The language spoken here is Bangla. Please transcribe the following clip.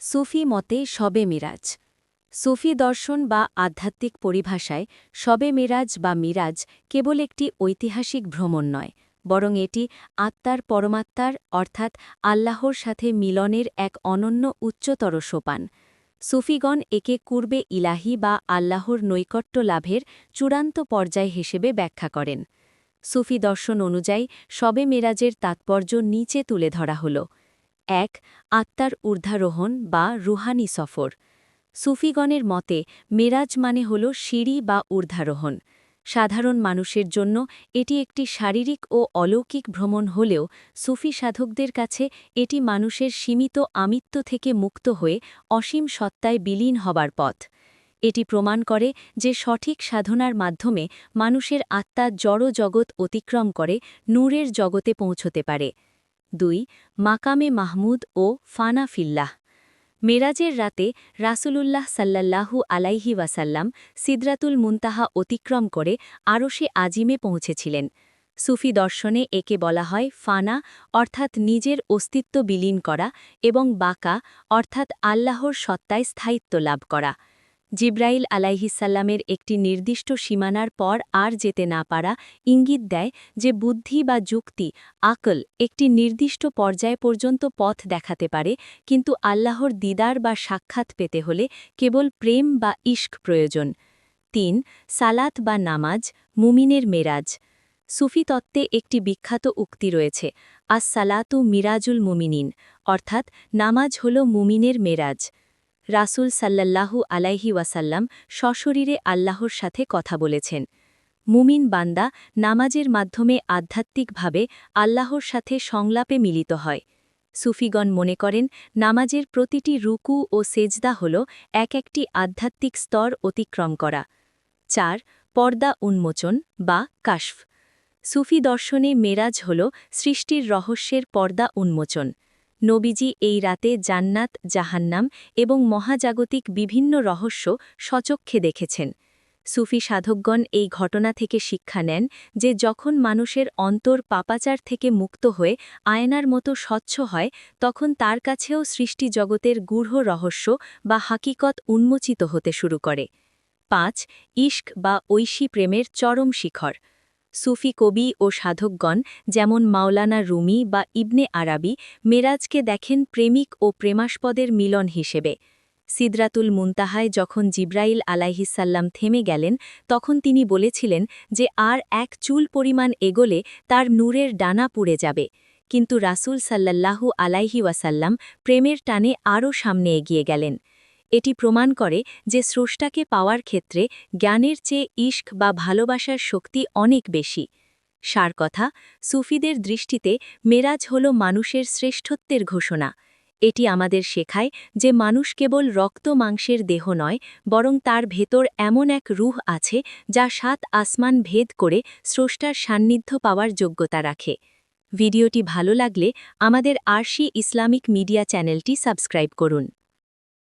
সুফি মতে শবে মিরাজ। সুফি দর্শন বা আধ্যাত্মিক পরিভাষায় শবে মিরাজ বা মিরাজ কেবল একটি ঐতিহাসিক ভ্রমণ নয়, বরং এটি আত্মার পরমাত্মার অর্থাৎ আল্লাহর সাথে মিলনের এক অনন্য উচ্চতর সোপান। সুফিগণ একে পূর্বে ইলাহি বা আল্লাহর নৈকট্য লাভের চূড়ান্ত পর্যায় হিসেবে ব্যাখ্যা করেন। সুফি দর্শন অনুযায়ী শবে মেরাজের তাৎপর্য নিচে তুলে ধরা হল। এক আত্মার ঊর্ধ্বারোহণ বা রুহানি সফর। সুফিগণের মতে, মেরাজ মানে হল সিঁড়ি বা ঊর্ধ্বারোহণ। সাধারণ মানুষের জন্য এটি একটি শারীরিক ও অলৌকিক ভ্রমণ হলেও সুফি সাধকদের কাছে এটি মানুষের সীমিত আমিত্ব থেকে মুক্ত হয়ে অসীম সত্তায় বিলীন হবার পথ। এটি প্রমাণ করে যে সঠিক সাধনার মাধ্যমে মানুষের আত্মা জড় জগৎ অতিক্রম করে, নূরের জগতে পৌঁছতে পারে। দুই, মাকামে মাহমুদ ও ফানা ফিল্লাহ। মেরাজের রাতে রাসূলুল্লাহ সাল্লাল্লাহু আলাইহি ওয়াসাল্লাম সিদরাতুল মুনতাহা অতিক্রম করে আরশে আজিমে পৌঁছেছিলেন। সুফি দর্শনে একে বলা হয় ফানা, অর্থাৎ নিজের অস্তিত্ব বিলীন করা এবং বাকা, অর্থাৎ আল্লাহর সত্তায় স্থায়িত্ব লাভ করা। জিব্রাইল আলাইহিসাল্লামের একটি নির্দিষ্ট সীমানার পর আর যেতে না পারা ইঙ্গিত দেয় যে বুদ্ধি বা যুক্তি, আকল একটি নির্দিষ্ট পর্যায় পর্যন্ত পথ দেখাতে পারে, কিন্তু আল্লাহর দিদার বা সাক্ষাৎ পেতে হলে কেবল প্রেম বা ইস্ক প্রয়োজন। তিন, সালাত বা নামাজ, মুমিনের মেরাজ। সুফি তত্ত্বে একটি বিখ্যাত উক্তি রয়েছে আস সালাতু মিরাজুল মুমিনিন, অর্থাৎ নামাজ হল মুমিনের মেরাজ। রাসুল সাল্লাল্লাহু আলাইহি ওয়াসাল্লাম সশরীরে আল্লাহর সাথে কথা বলেছেন। মুমিন বান্দা নামাজের মাধ্যমে আধ্যাত্মিকভাবে আল্লাহর সাথে সংলাপে মিলিত হয়। সুফিগণ মনে করেন, নামাজের প্রতিটি রুকু ও সেজদা হল এক একটি আধ্যাত্মিক স্তর অতিক্রম করা। চার, পর্দা উন্মোচন বা কাশফ। সুফি দর্শনে মেরাজ হল সৃষ্টির রহস্যের পর্দা উন্মোচন। নবীজি এই রাতে জান্নাত, জাহান্নাম এবং মহাজাগতিক বিভিন্ন রহস্য সচক্ষে দেখেছেন। সুফি সাধকগণ এই ঘটনা থেকে শিক্ষা নেন যে যখন মানুষের অন্তর পাপাচার থেকে মুক্ত হয়ে আয়নার মতো স্বচ্ছ হয়, তখন তার কাছেও সৃষ্টি জগতের গূঢ় রহস্য বা হাকিকত উন্মোচিত হতে শুরু করে। পাঁচ ইস্ক বা ঐশী প্রেমের চরম শিখর। সুফি কবি ও সাধকগণ, যেমন মাওলানা রুমি বা ইবনে আরাবি, মেরাজকে দেখেন প্রেমিক ও প্রেমাস্পদের মিলন হিসেবে। সিদরাতুল মুনতাহায় যখন জিব্রাইল আলাইহিসাল্লাম থেমে গেলেন, তখন তিনি বলেছিলেন যে আর এক চুল পরিমাণ এগোলে তার নূরের ডানা পুড়ে যাবে। কিন্তু রাসুল সাল্লাল্লাহু আলাইহি ওয়াসাল্লাম প্রেমের টানে আরও সামনে এগিয়ে গেলেন। এটি প্রমাণ করে যে স্রষ্টাকে পাওয়ার ক্ষেত্রে জ্ঞানের চেয়ে ইস্ক বা ভালোবাসার শক্তি অনেক বেশি। সার কথা, সুফিদের দৃষ্টিতে মেরাজ হল মানুষের শ্রেষ্ঠত্বের ঘোষণা। এটি আমাদের শেখায় যে মানুষ কেবল রক্ত মাংসের দেহ নয়, বরং তার ভেতর এমন এক রুহ আছে যা সাত আসমান ভেদ করে স্রষ্টার সান্নিধ্য পাওয়ার যোগ্যতা রাখে। ভিডিওটি ভালো লাগলে আমাদের আরশি ইসলামিক মিডিয়া চ্যানেলটি সাবস্ক্রাইব করুন।